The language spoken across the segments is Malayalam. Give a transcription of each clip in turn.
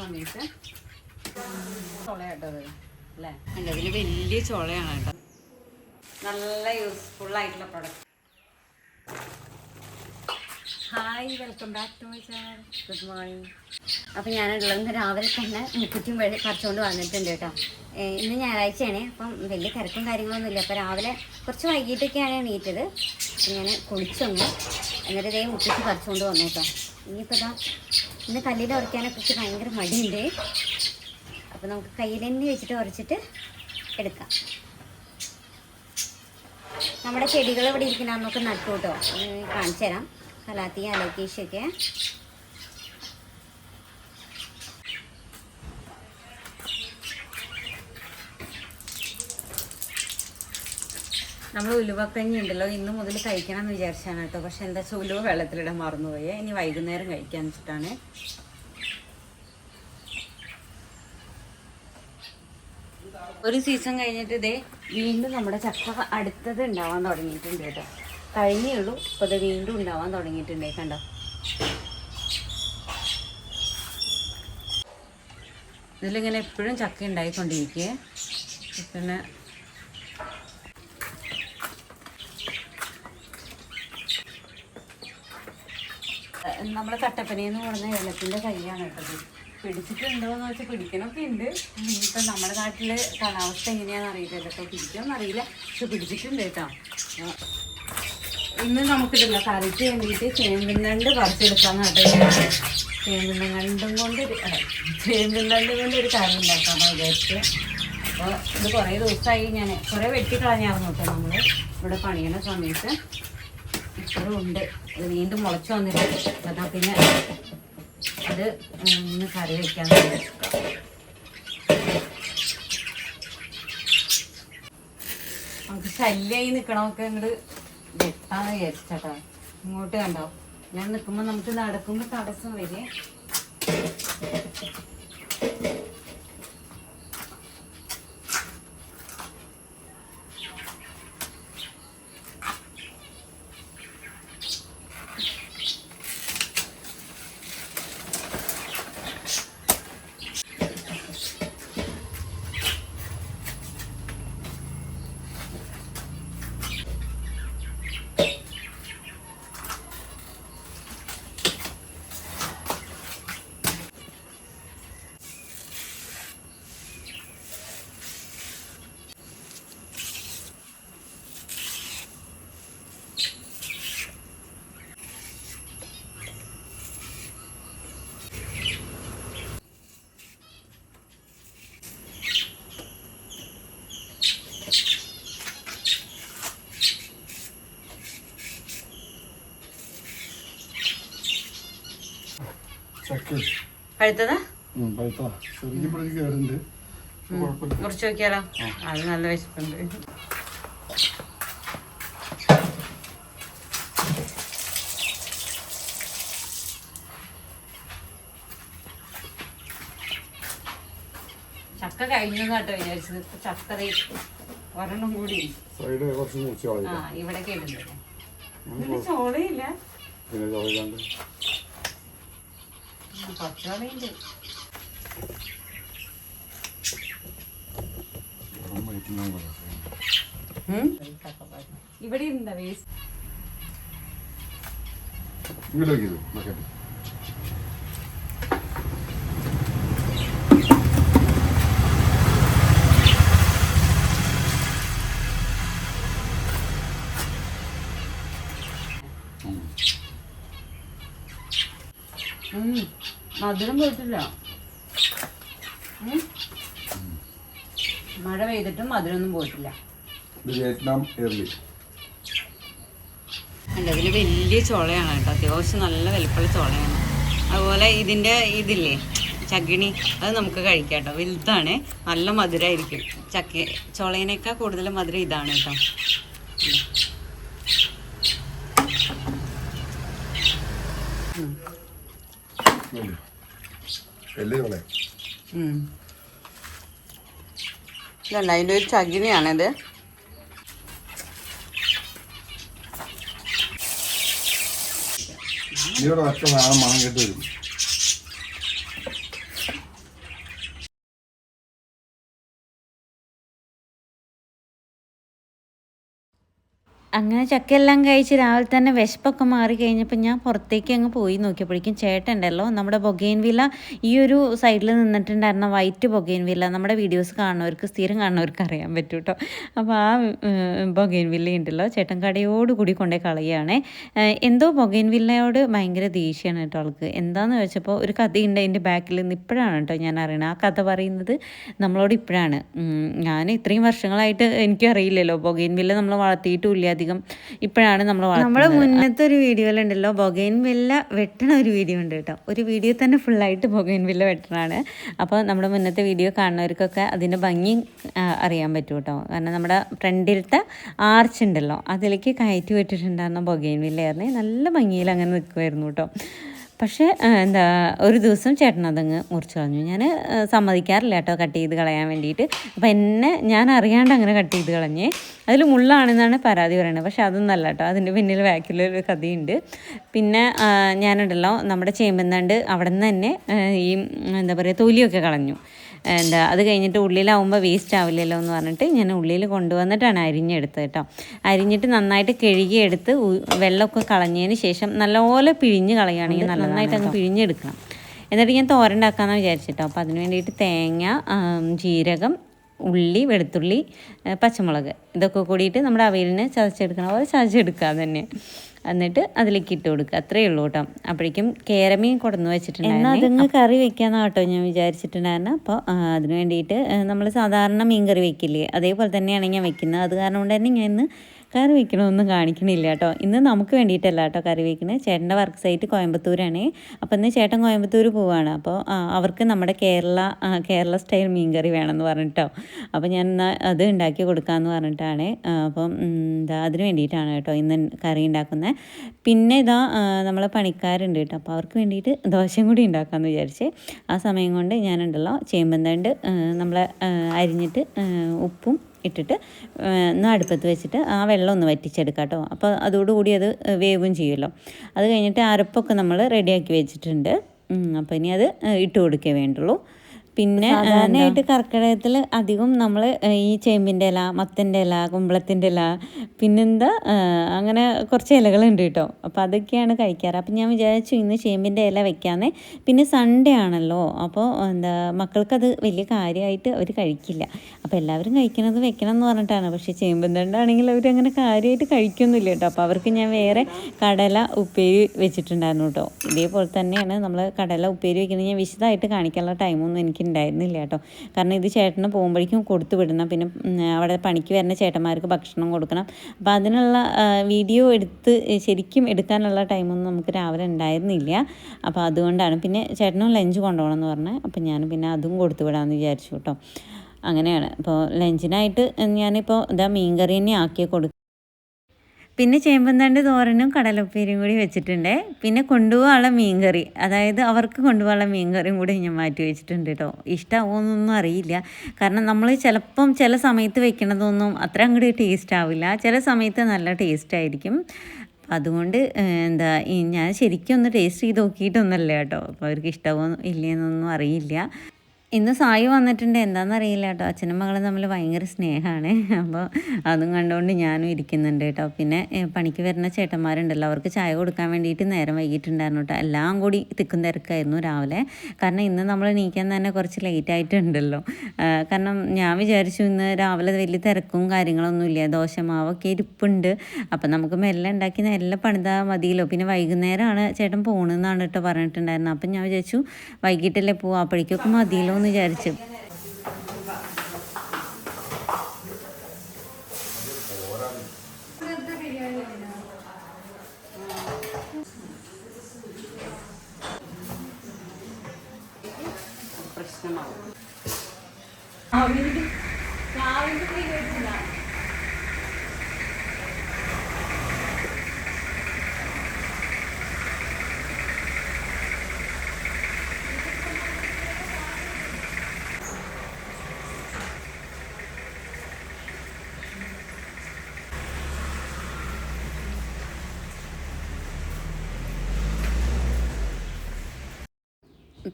സമയത്ത്. ചുളയാട്ടത് അല്ലേ? അല്ല അതിൽ വലിയ ചുളയാണ് കേട്ടോ. നല്ല യൂസ്ഫുൾ ആയിട്ടുള്ള product hi welcome back to my channel good morning അപ്പം ഞാനുള്ളത് രാവിലെ തന്നെ മുക്കുറ്റും വഴി പറിച്ചുകൊണ്ട് വന്നിട്ടുണ്ട് കേട്ടോ. ഇന്ന് ഞായറാഴ്ചയാണ് അപ്പം വലിയ തിരക്കും കാര്യങ്ങളൊന്നും ഇല്ല അപ്പോൾ രാവിലെ കുറച്ച് വൈകിട്ടൊക്കെയാണ് എണീറ്റത്. ഇങ്ങനെ കുളിച്ചൊന്നു എന്നിട്ട് ഇതേ മുക്കുറ്റി പറിച്ചുകൊണ്ട് വന്നു കേട്ടോ. ഇനിയിപ്പോൾ ഇതാ ഇന്ന് കല്ലിൽ ഉറയ്ക്കാനൊക്കെ കുറച്ച് ഭയങ്കര മടിയുണ്ട്. അപ്പോൾ നമുക്ക് കയ്യിൽ തന്നെ വെച്ചിട്ട് ഉറച്ചിട്ട് എടുക്കാം. നമ്മുടെ ചെടികൾ ഇവിടെ ഇരിക്കുന്ന നമുക്ക് നട്ടു കേട്ടോ. കാണിച്ചു തരാം കലാത്തി के നമ്മൾ ഉലുവക്കഞ്ഞി ഉണ്ടല്ലോ ഇന്ന് മുതൽ കഴിക്കണം എന്ന് വിചാരിച്ചാണ് കേട്ടോ. പക്ഷെ എന്താ വെച്ചാൽ ഉലുവ വെള്ളത്തിലിടാൻ മറന്നുപോയി. ഇനി വൈകുന്നേരം കഴിക്കാൻ വെച്ചിട്ടാണ്. ഒരു സീസൺ കഴിഞ്ഞിട്ട് ഇതേ വീണ്ടും നമ്മുടെ ചക്ക അടുത്തത് ഉണ്ടാവാൻ തുടങ്ങിയിട്ടുണ്ട് കേട്ടോ. കഴിഞ്ഞേ ഉള്ളൂ അപ്പോൾ അത് വീണ്ടും ഉണ്ടാവാൻ തുടങ്ങിയിട്ടുണ്ടേ. കണ്ടോ? ഇതിലിങ്ങനെ എപ്പോഴും ചക്ക ഉണ്ടായിക്കൊണ്ടിരിക്കേ. പിന്നെ നമ്മളെ കട്ടപ്പനയെന്ന് പറഞ്ഞ ഏലത്തിന്റെ കൈയാണ് കേട്ടത് പിടിച്ചിട്ടുണ്ടോ എന്ന് വെച്ചാൽ പിടിക്കണമൊക്കെ ഉണ്ട്. ഇപ്പം നമ്മുടെ നാട്ടിൽ കാലാവസ്ഥ എങ്ങനെയാണെന്ന് അറിയില്ല. കേട്ടോ പിടിക്കണമെന്നറിയില്ല പക്ഷെ പിടിച്ചിട്ടുണ്ട് കേട്ടോ. ഇന്ന് നമുക്കിതില്ല കറിക്ക് വേണ്ടിയിട്ട് ചേമ്പിന്നണ്ട് പറിച്ചെടുക്കാൻ കേട്ടോ ചേമ്പിന്നണ്ടും കൊണ്ട് ചേമ്പിന്നണ്ടും കൊണ്ട് ഒരു കറി ഉണ്ടാക്കാമെന്ന് വിചാരിച്ച്. അപ്പോൾ ഇത് കുറേ ദിവസമായി ഞാൻ കുറേ വെട്ടിക്കളഞ്ഞായിരുന്നു കേട്ടോ നമ്മൾ ഇവിടെ പണിയുന്ന സമയത്ത് ഇപ്പോഴും ഉണ്ട്. ഇത് വീണ്ടും മുളച്ചു വന്നിട്ട് അതാ പിന്നെ അത് ഇന്ന് കറി വയ്ക്കാൻ നമുക്ക് ശല്യമായി നിൽക്കണമൊക്കെ ഇങ്ങോട്ട് വെട്ടാന്ന് വിചാരിച്ചേട്ടാ. ഇങ്ങോട്ട് കണ്ടോ? ഞാൻ നിൽക്കുമ്പോൾ നമുക്ക് നടക്കുമ്പോൾ തടസ്സം വരെ. പഴുത്തതാ? നോക്കിയാലോ? അത് നല്ല വിശപ്പുണ്ട്. ചക്ക കഴിഞ്ഞു കേട്ടോ വിചാരിച്ചത്. ഇപ്പൊ ചക്ക ഒരെണ്ണം കൂടി. ഇവിടെ കേട്ടിട്ടില്ല ചോളയില്ല. കുറച്ച് സമയമുണ്ട് ഇവിടെ ഇരുന്ന വേസ്റ്റ് ഇവിടെ മധുരം പോയിട്ടില്ല. മഴ പെയ്തിട്ടും മധുരമൊന്നും പോയിട്ടില്ല. ഇത് വിയറ്റ്നാം എയർലി അല്ല ഇതിൽ വലിയ ചോളയാണ് കേട്ടോ. അത്യാവശ്യം നല്ല വലുപ്പുള്ള ചോളയാണ്. അതുപോലെ ഇതിന്റെ ഇതില്ലേ ചകിണി അത് നമുക്ക് കഴിക്കാം കേട്ടോ. വലുതാണ് നല്ല മധുരമായിരിക്കും. ചക്ക ചോളേനേക്കാൾ കൂടുതൽ മധുരം ഇതാണ് കേട്ടോ. വലിയ ചോള ഉം. ഇതല്ല അതിന്റെ ഒരു ചകിനിയാണിത്. ഇവിടെ ഒറ്റ മണം കേട്ട് അങ്ങനെ ചക്കയെല്ലാം കഴിച്ച് രാവിലെ തന്നെ വിശപ്പൊക്കെ മാറി കഴിഞ്ഞപ്പോൾ ഞാൻ പുറത്തേക്ക് അങ്ങ് പോയി നോക്കിയപ്പോഴേക്കും ചേട്ടണ്ടല്ലോ നമ്മുടെ ബൊഗൈൻ വില ഈ ഒരു സൈഡിൽ നിന്നിട്ടുണ്ടായിരുന്ന വൈറ്റ് ബൊഗൈൻ വില. നമ്മുടെ വീഡിയോസ് കാണുന്നവർക്ക് സ്ഥിരം കാണുന്നവർക്ക് അറിയാൻ പറ്റും കേട്ടോ അപ്പോൾ ആ ബൊഗൈൻ വില്ല ഉണ്ടല്ലോ ചേട്ടൻ കടയോട് കൂടി കൊണ്ടേ കളയുകയാണേ. എന്തോ ബൊഗൈൻ വില്ലയോട് ഭയങ്കര ദേഷ്യമാണ് കേട്ടോ ആൾക്ക്. എന്താണെന്ന് വെച്ചപ്പോൾ ഒരു കഥയുണ്ട് അതിന്റെ ബാക്കിൽ നിന്ന് ഇപ്പോഴാണ് കേട്ടോ ഞാൻ അറിയണത് ആ കഥ പറയുന്നത് നമ്മളോട് ഇപ്പോഴാണ്. ഞാൻ ഇത്രയും വർഷങ്ങളായിട്ട് എനിക്കറിയില്ലല്ലോ ബൊഗൈൻ വില്ല നമ്മൾ വളർത്തിയിട്ടുമില്ല അധികം. ഇപ്പോഴാണ് നമ്മൾ നമ്മുടെ മുന്നത്തെ ഒരു വീഡിയോയിലുണ്ടല്ലോ ബൊഗൈൻ വില്ല വെട്ടണ ഒരു വീഡിയോ ഉണ്ട് കേട്ടോ. ഒരു വീഡിയോ തന്നെ ഫുള്ളായിട്ട് ബൊഗൈൻ വില്ല വെട്ടണാണ്. അപ്പോൾ നമ്മുടെ മുന്നത്തെ വീഡിയോ കാണുന്നവർക്കൊക്കെ അതിന്റെ ഭംഗി അറിയാൻ പറ്റും കേട്ടോ. കാരണം നമ്മുടെ ഫ്രണ്ടിലത്തെ ആർച്ച് ഉണ്ടല്ലോ അതിലേക്ക് കയറ്റി വിട്ടിട്ടുണ്ടായിരുന്ന ബൊഗൈൻ വില്ലയായിരുന്നേ നല്ല ഭംഗിയിൽ അങ്ങനെ നിൽക്കുമായിരുന്നു കേട്ടോ. പക്ഷേ എന്താ ഒരു ദിവസം ചേട്ടൻ അതങ്ങ് മുറിച്ച് കളഞ്ഞു. ഞാൻ സമ്മതിക്കാറില്ല കേട്ടോ കട്ട് ചെയ്ത് കളയാൻ വേണ്ടിയിട്ട്. അപ്പോൾ എന്നെ ഞാൻ അറിയാണ്ട് അങ്ങനെ കട്ട് ചെയ്ത് കളഞ്ഞേ അതിൽ മുള്ളാണെന്നാണ് പരാതി പറയുന്നത് പക്ഷേ അതൊന്നല്ല കേട്ടോ. അതിന്റെ പിന്നിൽ ബാക്കിലൊരു കഥയുണ്ട്. പിന്നെ ഞാനുണ്ടല്ലോ നമ്മുടെ ചേമ്പന്താണ്ട് അവിടെ നിന്ന് തന്നെ ഈ എന്താ പറയുക തൊലിയൊക്കെ കളഞ്ഞു. എന്താ അത് കഴിഞ്ഞിട്ട് ഉള്ളിലാവുമ്പോൾ വേസ്റ്റ് ആവില്ലല്ലോ എന്ന് പറഞ്ഞിട്ട് ഞാൻ ഉള്ളിൽ കൊണ്ടുവന്നിട്ടാണ് അരിഞ്ഞെടുത്തത് കേട്ടോ അരിഞ്ഞിട്ട് നന്നായിട്ട് കഴുകിയെടുത്ത് വെള്ളമൊക്കെ കളഞ്ഞതിന് ശേഷം നല്ലപോലെ പിഴിഞ്ഞ് കളയുകയാണെങ്കിൽ നന്നായിട്ട് അങ്ങ് പിഴിഞ്ഞെടുക്കണം. എന്നിട്ട് ഞാൻ തോരൻ ഉണ്ടാക്കാമെന്ന് വിചാരിച്ചിട്ടോ അപ്പോൾ അതിന് വേണ്ടിയിട്ട് തേങ്ങ ജീരകം ഉള്ളി വെളുത്തുള്ളി പച്ചമുളക് ഇതൊക്കെ കൂടിയിട്ട് നമ്മുടെ അവയിലിന് ചതച്ചെടുക്കണം. പോലെ ചതച്ചെടുക്കുക തന്നെ. എന്നിട്ട് അതിലേക്ക് ഇട്ട് കൊടുക്കുക. അത്രയേ ഉള്ളൂ കേട്ടോ. അപ്പോഴേക്കും കേരമീൻ കൊടുന്ന് വെച്ചിട്ടുണ്ടായിരുന്നു. അതങ്ങ് കറി വെക്കാന്ന് കേട്ടോ ഞാൻ വിചാരിച്ചിട്ടുണ്ടായിരുന്നു. അപ്പോൾ അതിന് വേണ്ടിയിട്ട് നമ്മൾ സാധാരണ മീൻ കറി വെക്കില്ലേ? അതേപോലെ തന്നെയാണ് ഞാൻ വെക്കുന്നത്. അത് കാരണം കൊണ്ട് തന്നെ ഞാൻ ഇന്ന് കറി വെക്കണമൊന്നും കാണിക്കണില്ല കേട്ടോ. ഇന്ന് നമുക്ക് വേണ്ടിയിട്ടല്ല കേട്ടോ കറി വെക്കണേ. ചേട്ടന്റെ വർക്ക് സൈറ്റ് കോയമ്പത്തൂരാണ്. അപ്പോൾ ഇന്ന് ചേട്ടൻ കോയമ്പത്തൂർ പോവാണ്. അപ്പോൾ അവർക്ക് നമ്മുടെ കേരള കേരള സ്റ്റൈൽ മീൻ കറി വേണമെന്ന് പറഞ്ഞിട്ടോ അപ്പോൾ ഞാൻ എന്നാൽ അത് ഉണ്ടാക്കി കൊടുക്കാമെന്ന് പറഞ്ഞിട്ടാണ്. അപ്പം എന്താ അതിന് വേണ്ടിയിട്ടാണ് കേട്ടോ ഇന്ന് കറി ഉണ്ടാക്കുന്നത്. പിന്നെ ഇതാ നമ്മളെ പണിക്കാരുണ്ട് കേട്ടോ. അപ്പോൾ അവർക്ക് വേണ്ടിയിട്ട് ദോശയും കൂടി ഉണ്ടാക്കാമെന്ന് വിചാരിച്ച്. ആ സമയം കൊണ്ട് ഞാനുണ്ടല്ലോ ചേമ്പന്തണ്ട് നമ്മളെ അരിഞ്ഞിട്ട് ഉപ്പും ഇട്ടിട്ട് ഒന്ന് അടുപ്പത്ത് വെച്ചിട്ട് ആ വെള്ളം ഒന്ന് വറ്റിച്ചെടുക്കാം കേട്ടോ അപ്പോൾ അതോടുകൂടി അത് വേവും ചെയ്യുമല്ലോ. അത് കഴിഞ്ഞിട്ട് അരപ്പൊക്കെ നമ്മൾ റെഡിയാക്കി വെച്ചിട്ടുണ്ട്. അപ്പോൾ ഇനി അത് ഇട്ട് കൊടുക്കേ വേണ്ടുള്ളൂ. പിന്നെ സാധാരണയായിട്ട് കർക്കിടകത്തിൽ അധികം നമ്മൾ ഈ ചേമ്പിന്റെ ഇല മത്തന്റെ ഇല കുമ്പളത്തിന്റെ ഇല പിന്നെന്താ അങ്ങനെ കുറച്ച് ഇലകളുണ്ട് കേട്ടോ. അപ്പോൾ അതൊക്കെയാണ് കഴിക്കാറ്. അപ്പം ഞാൻ വിചാരിച്ചു ഇന്ന് ചേമ്പിന്റെ ഇല വെക്കാന്നേ. പിന്നെ സൺഡേ ആണല്ലോ അപ്പോൾ എന്താ മക്കൾക്കത് വലിയ കാര്യമായിട്ട് അവർ കഴിക്കില്ല. അപ്പോൾ എല്ലാവരും കഴിക്കണത് വെക്കണം എന്ന് പറഞ്ഞിട്ടാണ്. പക്ഷേ ചേമ്പന്തണ്ടാണെങ്കിൽ അവർ അങ്ങനെ കാര്യമായിട്ട് കഴിക്കൊന്നുമില്ല കേട്ടോ. അപ്പോൾ അവർക്ക് ഞാൻ വേറെ കടല ഉപ്പേരി വെച്ചിട്ടുണ്ടായിരുന്നു കേട്ടോ. ഇതേപോലെ തന്നെയാണ് നമ്മൾ കടല ഉപ്പേരി വെക്കുന്നത് ഞാൻ വിശദമായിട്ട് കാണിക്കാനുള്ള ടൈമൊന്നും എനിക്ക് ഉണ്ടായിരുന്നില്ല കേട്ടോ. കാരണം ഇത് ചേട്ടന് പോകുമ്പോഴേക്കും കൊടുത്തു വിടണം. പിന്നെ അവിടെ പണിക്ക് വരുന്ന ചേട്ടന്മാർക്ക് ഭക്ഷണം കൊടുക്കണം. അപ്പോൾ അതിനുള്ള വീഡിയോ എടുത്ത് ശരിക്കും എടുക്കാനുള്ള ടൈമൊന്നും നമുക്ക് രാവിലെ ഉണ്ടായിരുന്നില്ല. അപ്പോൾ അതുകൊണ്ടാണ്. പിന്നെ ചേട്ടനും ലഞ്ച് കൊണ്ടുപോകണം എന്ന് അപ്പോൾ ഞാൻ പിന്നെ അതും കൊടുത്തു വിടാമെന്ന് വിചാരിച്ചു കേട്ടോ. അങ്ങനെയാണ്. അപ്പോൾ ലഞ്ചിനായിട്ട് ഞാനിപ്പോൾ ഇതാ മീൻ കറി തന്നെ ആക്കി കൊടുക്കും പിന്നെ ചേമ്പന്തണ്ട് തോരനും കടലുപ്പേരിയും കൂടി വെച്ചിട്ടുണ്ട്. പിന്നെ കൊണ്ടുപോകാനുള്ള മീൻകറി. അതായത് അവർക്ക് കൊണ്ടുപോകാനുള്ള മീൻകറിയും കൂടി ഞാൻ മാറ്റി വെച്ചിട്ടുണ്ട് കേട്ടോ. ഇഷ്ടമാവുമെന്നൊന്നും അറിയില്ല. കാരണം നമ്മൾ ചിലപ്പം ചില സമയത്ത് വെക്കണതൊന്നും അത്ര അങ്ങോട്ട് ടേസ്റ്റ് ആവില്ല. ചില സമയത്ത് നല്ല ടേസ്റ്റ് ആയിരിക്കും. അതുകൊണ്ട് എന്താ ഞാൻ ശരിക്കും ഒന്ന് ടേസ്റ്റ് ചെയ്ത് നോക്കിയിട്ടൊന്നുമല്ല കേട്ടോ. അപ്പോൾ അവർക്ക് ഇഷ്ടമോ ഇല്ലയെന്നൊന്നും അറിയില്ല. ഇന്ന് സായി വന്നിട്ടുണ്ട്. എന്താണെന്ന് അറിയില്ല കേട്ടോ. അച്ഛനും മകളും തമ്മിൽ ഭയങ്കര സ്നേഹമാണ് അപ്പോൾ അതും കണ്ടുകൊണ്ട് ഞാനും ഇരിക്കുന്നുണ്ട് കേട്ടോ. പിന്നെ പണിക്ക് വരുന്ന ചേട്ടന്മാരുണ്ടല്ലോ. അവർക്ക് ചായ കൊടുക്കാൻ വേണ്ടിയിട്ട് നേരം വൈകിട്ടുണ്ടായിരുന്നു കേട്ടോ. എല്ലാം കൂടി തിക്കും തിരക്കായിരുന്നു രാവിലെ. കാരണം ഇന്ന് നമ്മൾ നീക്കാൻ തന്നെ കുറച്ച് ലേറ്റ് ആയിട്ടുണ്ടല്ലോ. കാരണം ഞാൻ വിചാരിച്ചു ഇന്ന് രാവിലെ വലിയ തിരക്കും കാര്യങ്ങളൊന്നുമില്ല ദോശമാവൊക്കെ ഇരിപ്പുണ്ട്. അപ്പം നമുക്ക് മെല്ലെ ഉണ്ടാക്കി മെല്ലെ പണിതാൽ മതിയല്ലോ. പിന്നെ വൈകുന്നേരമാണ് ചേട്ടൻ പോകണമെന്നാണ് കേട്ടോ പറഞ്ഞിട്ടുണ്ടായിരുന്നത്. അപ്പം ഞാൻ വിചാരിച്ചു വൈകിട്ടല്ലേ പോവാം. അപ്പോഴേക്കൊക്കെ മതിയല്ലോ വിചാരിച്ചു.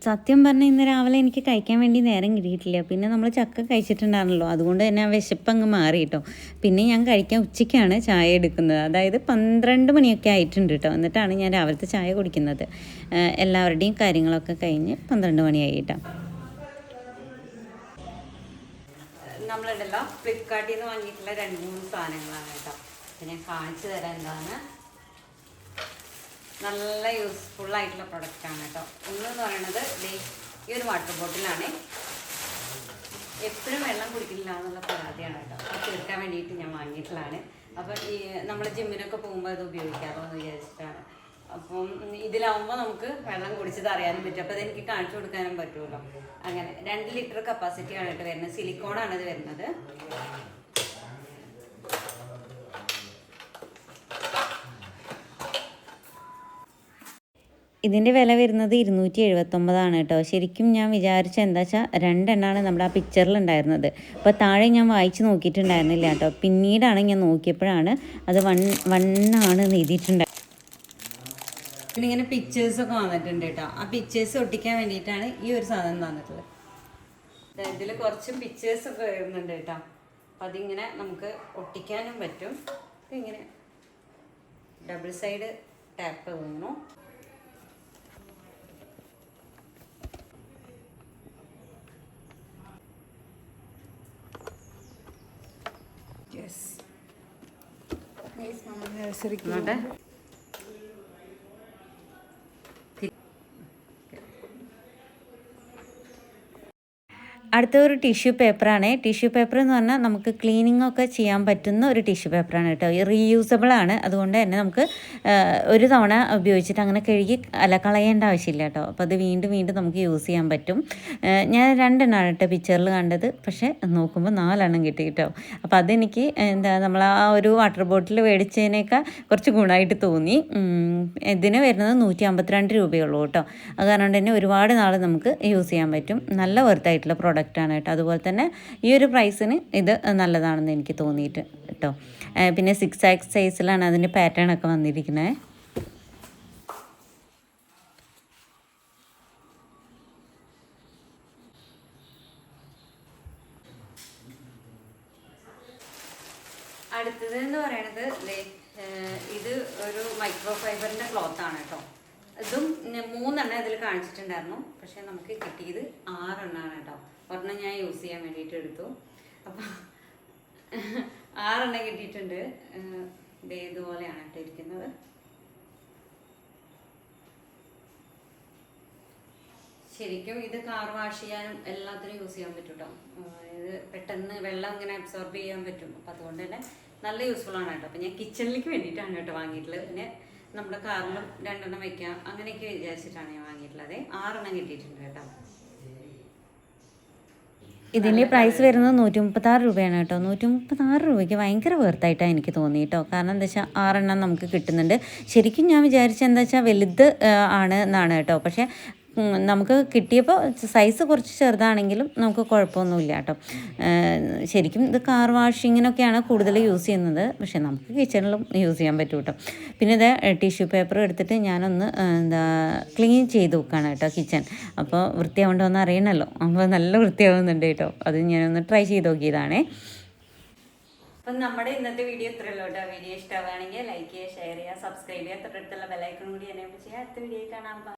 സത്യം പറഞ്ഞാൽ ഇന്ന് രാവിലെ എനിക്ക് കഴിക്കാൻ വേണ്ടി നേരം കിട്ടിയിട്ടില്ല. പിന്നെ നമ്മൾ ചക്ക കഴിച്ചിട്ടുണ്ടാണല്ലോ അതുകൊണ്ട് തന്നെ ആ വിശപ്പ് അങ്ങ് മാറി കേട്ടോ പിന്നെ ഞാൻ കഴിക്കാൻ ഉച്ചയ്ക്കാണ് ചായ എടുക്കുന്നത്. അതായത് പന്ത്രണ്ട് മണിയൊക്കെ ആയിട്ടുണ്ട് കേട്ടോ. എന്നിട്ടാണ് ഞാൻ രാവിലത്തെ ചായ കുടിക്കുന്നത്. എല്ലാവരുടെയും കാര്യങ്ങളൊക്കെ കഴിഞ്ഞ് പന്ത്രണ്ട് മണിയായി കേട്ടോ നമ്മളുണ്ടല്ലോ ഫ്ലിപ്കാർട്ടിൽ നിന്ന് വാങ്ങിയിട്ടുള്ള രണ്ട് മൂന്ന് സാധനങ്ങളാണ് കേട്ടോ. പിന്നെ കാണിച്ചു തരാം എന്താണ് നല്ല യൂസ്ഫുൾ ആയിട്ടുള്ള പ്രൊഡക്റ്റ് ആണ് കേട്ടോ ഒന്നെന്ന് പറയുന്നത് ഈ ഒരു വാട്ടർ ബോട്ടിലാണ് എപ്പോഴും വെള്ളം കുടിക്കില്ല എന്നുള്ള പരാതിയാണ് കേട്ടോ അത് തീർക്കാൻ വേണ്ടിയിട്ട് ഞാൻ വാങ്ങിയിട്ടുള്ളതാണ്. അപ്പം ഈ നമ്മൾ ജിമ്മിനൊക്കെ പോകുമ്പോൾ അത് ഉപയോഗിക്കാമോ എന്ന് വിചാരിച്ചിട്ടാണ്. അപ്പം ഇതിലാവുമ്പോൾ നമുക്ക് വെള്ളം കുടിച്ചത് അറിയാനും പറ്റും. അപ്പോൾ അതെനിക്ക് കാണിച്ചു കൊടുക്കാനും പറ്റുമല്ലോ അങ്ങനെ രണ്ട് ലിറ്റർ കപ്പാസിറ്റി ആണ് കേട്ടോ വരുന്നത്. സിലിക്കോണാണ് ഇത് വരുന്നത്. ഇതിന്റെ വില വരുന്നത് ഇരുന്നൂറ്റി എഴുപത്തൊമ്പതാണ് കേട്ടോ. ശരിക്കും ഞാൻ വിചാരിച്ച എന്താ വെച്ചാൽ രണ്ടെണ്ണമാണ് നമ്മുടെ ആ പിക്ചറിൽ ഉണ്ടായിരുന്നത്. അപ്പോൾ താഴെ ഞാൻ വായിച്ച് നോക്കിയിട്ടുണ്ടായിരുന്നില്ല കേട്ടോ. പിന്നീടാണ് ഞാൻ നോക്കിയപ്പോഴാണ് അത് വൺ വണ്ണാണ് എഴുതിയിട്ടുണ്ടായിരുന്നത് പിന്നെ ഇങ്ങനെ പിക്ചേഴ്സൊക്കെ വന്നിട്ടുണ്ട് കേട്ടോ. ആ പിക്ചേഴ്സ് ഒട്ടിക്കാൻ വേണ്ടിയിട്ടാണ് ഈ ഒരു സാധനം തന്നിട്ടുള്ളത്. ഇതിൽ കുറച്ച് പിക്ചേഴ്സ് ഒക്കെ വരുന്നുണ്ട് കേട്ടോ. അപ്പം അതിങ്ങനെ നമുക്ക് ഒട്ടിക്കാനും പറ്റും. ഇങ്ങനെ ഡബിൾ സൈഡ് ടാപ്പ് തോന്നുന്നു നോട്ടെ അടുത്ത ഒരു ടിഷ്യൂ പേപ്പറാണ്. ടിഷ്യൂ പേപ്പർ എന്ന് പറഞ്ഞാൽ നമുക്ക് ക്ലീനിങ് ഒക്കെ ചെയ്യാൻ പറ്റുന്ന ഒരു ടിഷ്യൂ പേപ്പറാണ് കേട്ടോ. റീയൂസബിൾ ആണ്. അതുകൊണ്ട് തന്നെ നമുക്ക് ഒരു തവണ ഉപയോഗിച്ചിട്ട് അങ്ങനെ കഴുകി അല്ല കളയേണ്ട ആവശ്യമില്ല കേട്ടോ. അപ്പോൾ അത് വീണ്ടും വീണ്ടും നമുക്ക് യൂസ് ചെയ്യാൻ പറ്റും. ഞാൻ രണ്ടെണ്ണമാണ് കേട്ടോ പിക്ചറിൽ കണ്ടത്. പക്ഷേ നോക്കുമ്പോൾ നാലെണ്ണം കിട്ടി കേട്ടോ. അപ്പോൾ അതെനിക്ക് എന്താ നമ്മൾ ആ ഒരു വാട്ടർ ബോട്ടിൽ മേടിച്ചതിനേക്കാൾ കുറച്ച് ഗുണമായിട്ട് തോന്നി. ഇതിന് വരുന്നത് നൂറ്റി അമ്പത്തിരണ്ട് രൂപയുള്ളൂ കേട്ടോ. അത് കാരണം തന്നെ ഒരുപാട് നാൾ നമുക്ക് യൂസ് ചെയ്യാൻ പറ്റും. നല്ല വെർത്തായിട്ടുള്ള പ്രോഡക്റ്റാണ് കേട്ടോ. അതുപോലെ തന്നെ ഈ ഒരു പ്രൈസിന് ഇത് നല്ലതാണെന്ന് എനിക്ക് തോന്നിയിട്ട് കേട്ടോ. പിന്നെ സിക്സ് ആക്സ് സൈസിലാണ് അതിന്റെ പാറ്റേൺ ഒക്കെ വന്നിരിക്കുന്നത് അടുത്തത് എന്ന് പറയണത് ഇത് ഒരു മൈക്രോ ഫൈബറിന്റെ ക്ലോത്ത് ആണ് കേട്ടോ. ഇതും മൂന്നെണ്ണം ഇതിൽ കാണിച്ചിട്ടുണ്ടായിരുന്നു. പക്ഷേ നമുക്ക് കിട്ടിയത് ആറെണ്ണമാണ് കേട്ടോ. ഒരെണ്ണം ഞാൻ യൂസ് ചെയ്യാൻ വേണ്ടിയിട്ട് എടുത്തു. അപ്പം ആറെണ്ണം കിട്ടിയിട്ടുണ്ട്. ഇതേതുപോലെയാണ് കേട്ടോ ഇരിക്കുന്നത്. ശരിക്കും ഇത് കാർ വാഷ് ചെയ്യാനും എല്ലാത്തിനും യൂസ് ചെയ്യാൻ പറ്റും കേട്ടോ ഇത് പെട്ടെന്ന് വെള്ളം ഇങ്ങനെ അബ്സോർബ് ചെയ്യാൻ പറ്റും. അപ്പം അതുകൊണ്ട് തന്നെ നല്ല യൂസ്ഫുൾ ആണ് കേട്ടോ. അപ്പം ഞാൻ കിച്ചണിലേക്ക് വേണ്ടിയിട്ടാണ് കേട്ടോ വാങ്ങിയിട്ടുള്ളത്. പിന്നെ നമ്മുടെ കാറിലും രണ്ടെണ്ണം വെക്കാം. അങ്ങനെയൊക്കെ വിചാരിച്ചിട്ടാണ് ഞാൻ വാങ്ങിയിട്ടുള്ളത്. ആറെണ്ണം കിട്ടിയിട്ടുണ്ട് കേട്ടോ. ഇതിന്റെ പ്രൈസ് വരുന്നത് നൂറ്റി മുപ്പത്താറ് രൂപയാണ് കേട്ടോ. നൂറ്റി മുപ്പത്താറ് രൂപയ്ക്ക് ഭയങ്കര വെർത്തായിട്ടാണ് എനിക്ക് തോന്നി കേട്ടോ. കാരണം എന്താ വെച്ചാൽ ആറെണ്ണം നമുക്ക് കിട്ടുന്നുണ്ട്. ശരിക്കും ഞാൻ വിചാരിച്ചെന്താ വെച്ചാൽ വലുത് ആണ് എന്നാണ് കേട്ടോ. പക്ഷേ നമുക്ക് കിട്ടിയപ്പോൾ സൈസ് കുറച്ച് ചെറുതാണെങ്കിലും നമുക്ക് കുഴപ്പമൊന്നുമില്ല കേട്ടോ. ശരിക്കും ഇത് കാർ വാഷിങ്ങിനൊക്കെയാണ് കൂടുതൽ യൂസ് ചെയ്യുന്നത്. പക്ഷേ നമുക്ക് കിച്ചണിലും യൂസ് ചെയ്യാൻ പറ്റും കേട്ടോ. പിന്നെ ഇത് ടിഷ്യൂ പേപ്പർ എടുത്തിട്ട് ഞാനൊന്ന് എന്താ ക്ലീൻ ചെയ്ത് വെക്കുകയാണ് കേട്ടോ കിച്ചൺ അപ്പോൾ വൃത്തിയാവേണ്ടോ എന്ന് അറിയണമല്ലോ അപ്പോൾ നല്ല വൃത്തിയാവുന്നുണ്ട് കേട്ടോ. അത് ഞാനൊന്ന് ട്രൈ ചെയ്ത് നോക്കിയതാണേ. അപ്പം നമ്മുടെ ഇന്നത്തെ വീഡിയോ ഇത്രയുള്ളൂ കേട്ടോ. വീഡിയോ ഇഷ്ടമാവുകയാണെങ്കിൽ ലൈക്ക് ചെയ്യുക ഷെയർ ചെയ്യുക സബ്സ്ക്രൈബ് ചെയ്യുക. തൊട്ടടുത്തുള്ള ബെലൈക്കൺ കൂടി എനേബിൾ ചെയ്യുക അടുത്ത വീഡിയോ കാണാം.